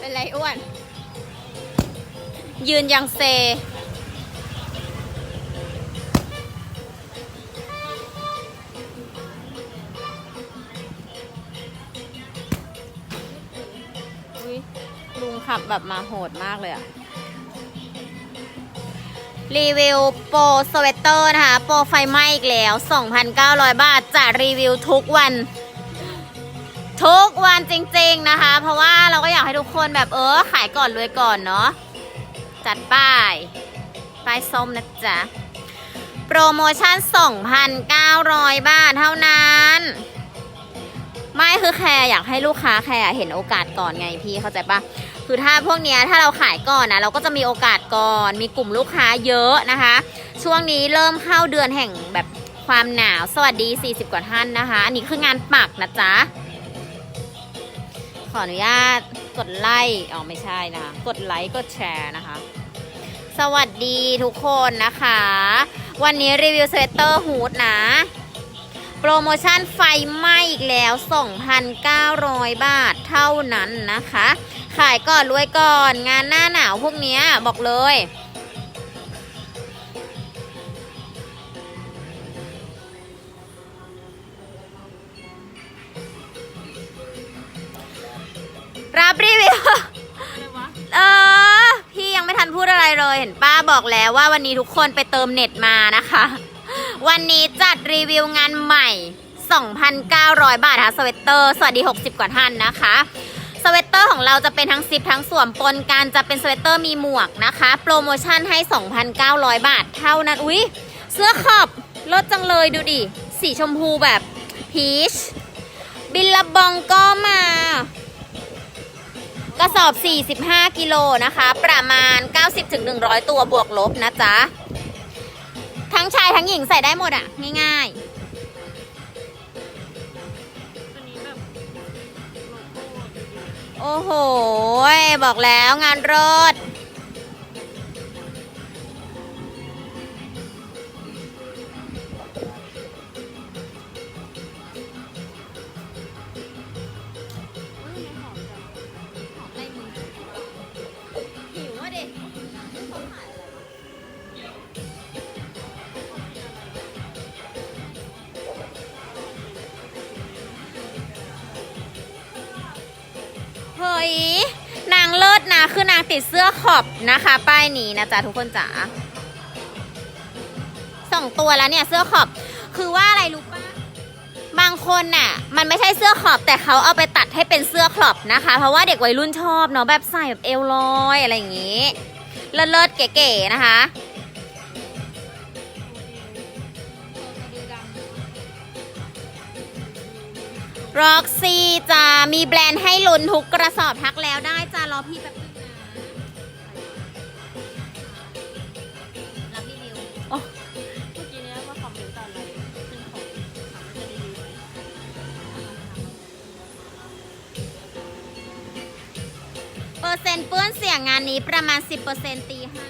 เป็นไรอ้วน ยืนยังเซ อุ๊ยลุงขับแบบมาโหดมากเลยอะรีวิวโปรสเวตเตอร์นะคะ โปรไฟไหม้อีกแล้ว 2,900 บาท จะรีวิวทุกวัน ทุกวันจริง ๆนะคะ เพราะว่าเราก็อยากให้ทุกคนแบบเออขายก่อนรวยก่อนเนาะจัดป้ายป้ายส้มนะจ๊ะ โปรโมชั่น 2,900 บาทเท่านั้น ไม่คือแคร์อยากให้ลูกค้าแคร์เห็นโอกาสก่อนไงพี่เข้าใจปะคือถ้าพวกเนี้ยถ้าเราขายก่อนนะเราก็จะมีโอกาสก่อน มีกลุ่มลูกค้าเยอะนะคะ ช่วงนี้เริ่มเข้าเดือนแห่งแบบความหนาวสวัสดี 40 กว่าท่านนะคะ อันนี้คืองานปักนะจ๊ะ ขออนุญาตกดไลค์อ๋อไม่ใช่นะคะกดไลค์กดแชร์นะคะ สวัสดีทุกคนนะคะ วันนี้รีวิวสเวตเตอร์ฮูดนะ โปรโมชั่นไฟไหม้อีกแล้ว 2,900 บาทเท่านั้นนะคะ ขายก่อนรวยก่อนงานหน้าหนาวพวกนี้บอกเลย รับรีวิว เออ พี่ยังไม่ทันพูดอะไรเลยเห็นป้าบอกแล้วว่าวันนี้ทุกคนไปเติมเน็ตมานะคะ วันนี้จัดรีวิวงานใหม่ 2,900 บาทค่ะสเวตเตอร์ สวัสดี 60 กว่าท่านนะคะสเวตเตอร์ของเราจะเป็นทั้งซิปทั้งสวมปนกันจะเป็นสเวตเตอร์มีหมวกนะคะ โปรโมชั่นให้ 2,900 บาทเท่านั้น อุ๊ย เสื้อขอบลดจังเลยดูดิ สีชมพูแบบพีช บิลลบองก็มา กระสอบ 45 กิโลนะคะ ประมาณ 90-100 ตัวบวกลบนะจ๊ะ ทั้งชายทั้งหญิงใส่ได้หมดอะง่ายๆโอ้โห บอกแล้วงานรถ เฮ้ย นางเลิศนะคือนางติดเสื้อขอบนะคะ ป้ายนี้นะจ๊ะทุกคนจ๋าสองตัวแล้วเนี่ยเสื้อขอบ คือว่าอะไรรู้ปะบางคนน่ะ มันไม่ใช่เสื้อขอบแต่เขาเอาไปตัดให้เป็นเสื้อขอบนะคะ เพราะว่าเด็กวัยรุ่นชอบเนาะแบบใส่แบบเอวลอยอะไรอย่างงี้ เลิศๆเก๋ๆนะคะ ร็อกซี่จะมีแบรนด์ให้ลุ้นทุกกระสอบทักแล้วได้จ้ารอพี่แป๊บนึงนะรับรีวิวเมื่อกี้เนี้ยมาคอมเมนต์ตอนไลฟ์ขึ้นของถามว่าจะรีวิวไหมเปอร์เซ็นต์เปื้อนเสียงงานนี้ประมาณ 10%ตีให้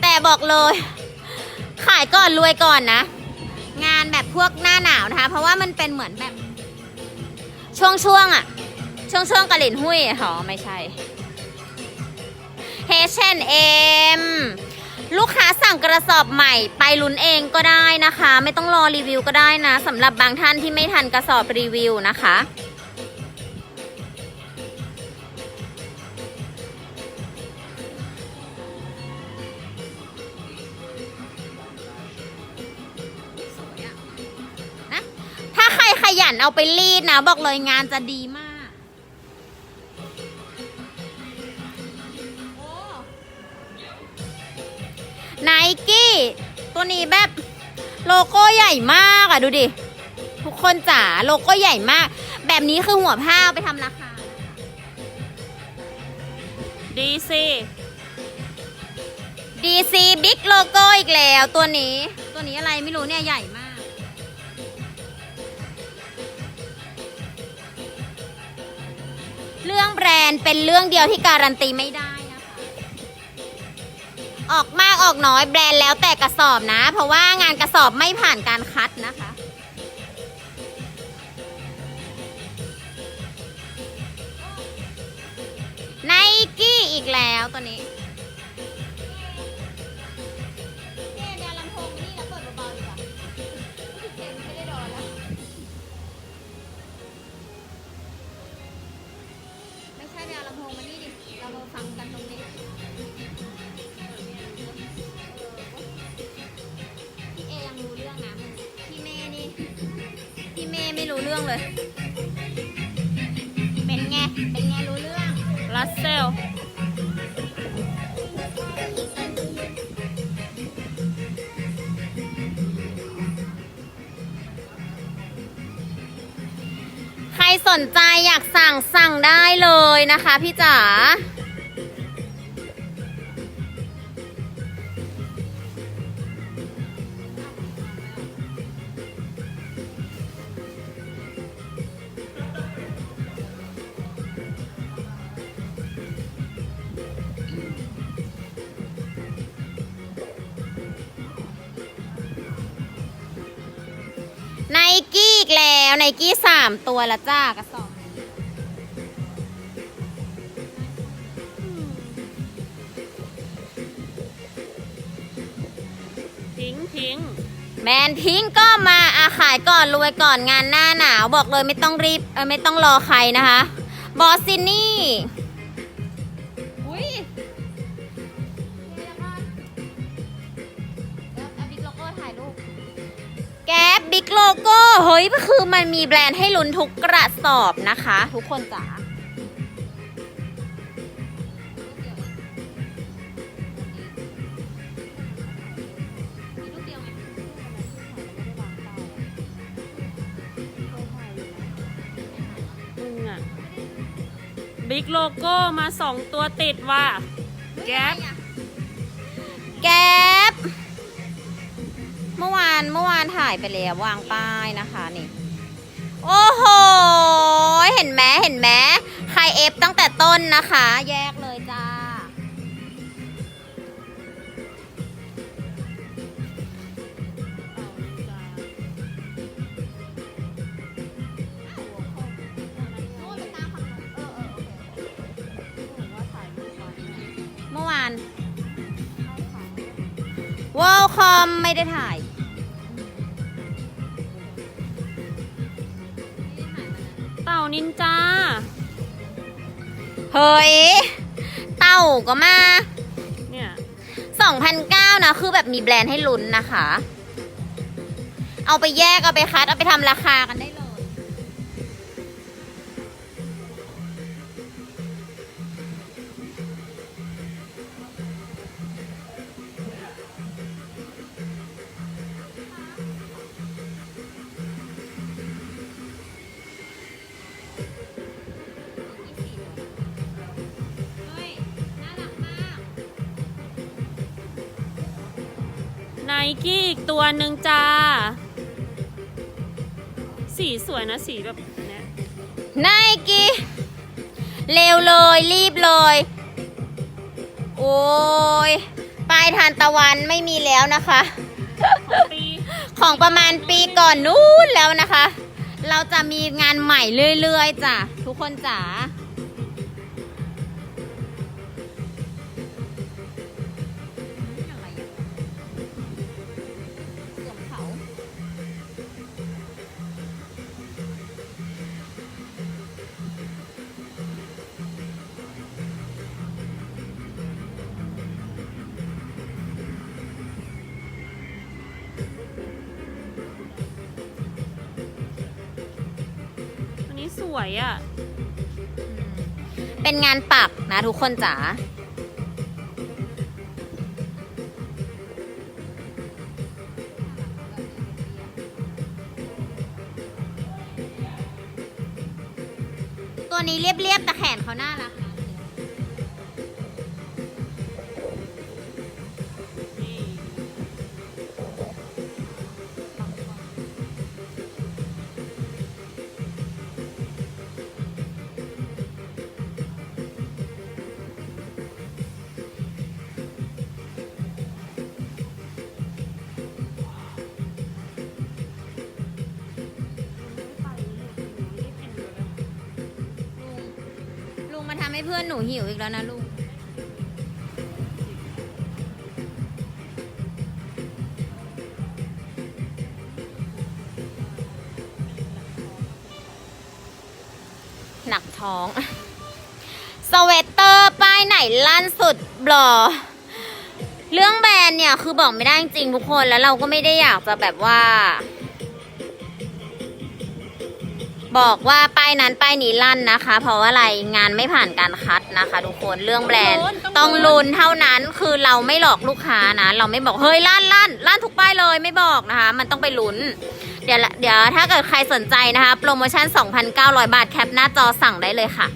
แต่บอกเลยายก่อนรวยก่อนนะ งานแบบพวกหน้าหนาวนะคะ เพราะว่ามันเป็นเหมือนแบบ ช่วงช่วงๆอะช่วงช่วงๆกระหลินหุ้ยหรอไม่ใช่ H&M ลูกค้าสั่งกระสอบใหม่ไปลุ้นเองก็ได้นะคะ ไม่ต้องรอรีวิวก็ได้นะสำหรับบางท่านที่ไม่ทันกระสอบรีวิวนะคะ นเอาไปรีดนะ บอกเลยงานจะดีมาก ไนกี้ ตัวนี้แบบ โลโก้ใหญ่มากอะดูดิ ทุกคนจ๋าโลโก้ใหญ่มาก แบบนี้คือหัวผ้าเอาไปทำราคา ดีสิ DC Big Logo อีกแล้ว ตัวนี้ ตัวนี้อะไรไม่รู้เนี่ยใหญ่มาก เรื่องแบรนด์เป็นเรื่องเดียวที่การันตีไม่ได้นะคะออกมากออกน้อยแบรนด์แล้วแต่กระสอบนะ เพราะว่างานกระสอบไม่ผ่านการคัดนะคะไนกี้อีกแล้วตัวนี้ ไม่รู้เรื่องเลย เป็นไง เป็นไงรู้เรื่อง รัสเซล ใครสนใจอยากสั่งสั่งได้เลยนะคะพี่จ๋า แล้วไนกี้สามตัวละจ้ากระสอบทิ้งทิ้งแมนพิงก็มาอาขายก่อนรวยก่อนงานหน้าหนาว บอกเลยไม่ต้องรีบเออไม่ต้องรอใครนะคะ บอสซินี่ โลโก้เฮ้ยคือมันมีแบรนด์ให้ลุ้นทุกกระสอบนะคะ ทุกคนจ๋ามึงอะบิ๊กโลโก้มาสองตัวติดว่ะแก๊ปแก๊ป เมื่อวานเมื่อวานถ่ายไปแล้ววางป้ายนะคะนี่ โอ้โห เห็นไหมเห็นไหมใครเอฟตั้งแต่ต้นนะคะ แยกเลยจ้า เมื่อวานวอลคอมไม่ได้ถ่ายานินจา เฮ้ย เต่าก็มา เนี่ย2,009นะ คือแบบมีแบรนด์ให้ลุ้นนะคะ เอาไปแยก เอาไปคัด เอาไปทำราคากันได้ ไนกี้อีกตัวหนึ่งจ้า สีสวยนะสีแบบเนี้ยไนกี้เร็วเลยรีบเลย โอ้ยปลายทานตะวันไม่มีแล้วนะคะปีของประมาณปีก่อนนู้นแล้วนะคะ เราจะมีงานใหม่เรื่อยๆจ้ะทุกคนจ๋า วยอะเป็นงานปักนะทุกคนจ๋าตัวนี้เรียบๆแต่แขนเขาน่ารัก ให้เพื่อนหนูหิวอีกแล้วนะลูก หนักท้อง สเวตเตอร์ป้ายไหนลั่นสุดบลอเรื่องแบรนด์เนี่ยคือบอกไม่ได้จริงทุกคนแล้วเราก็ไม่ได้อยากจะแบบว่า บอกว่าป้ายนั้นป้ายนี้ลั่นนะคะ เพราะว่าอะไรงานไม่ผ่านการคัดนะคะ ทุกคนเรื่องแบรนด์ต้องลุ้นเท่านั้นคือเราไม่หลอกลูกค้านะ เราไม่บอกเฮ้ยลั่นลั่นลั่นทุกป้ายเลยไม่บอกนะคะ มันต้องไปลุ้นเดี๋ยวละเดี๋ยวถ้าเกิดใครสนใจนะคะ โปรโมชั่น 2,900 บาทแคปหน้าจอสั่งได้เลยค่ะ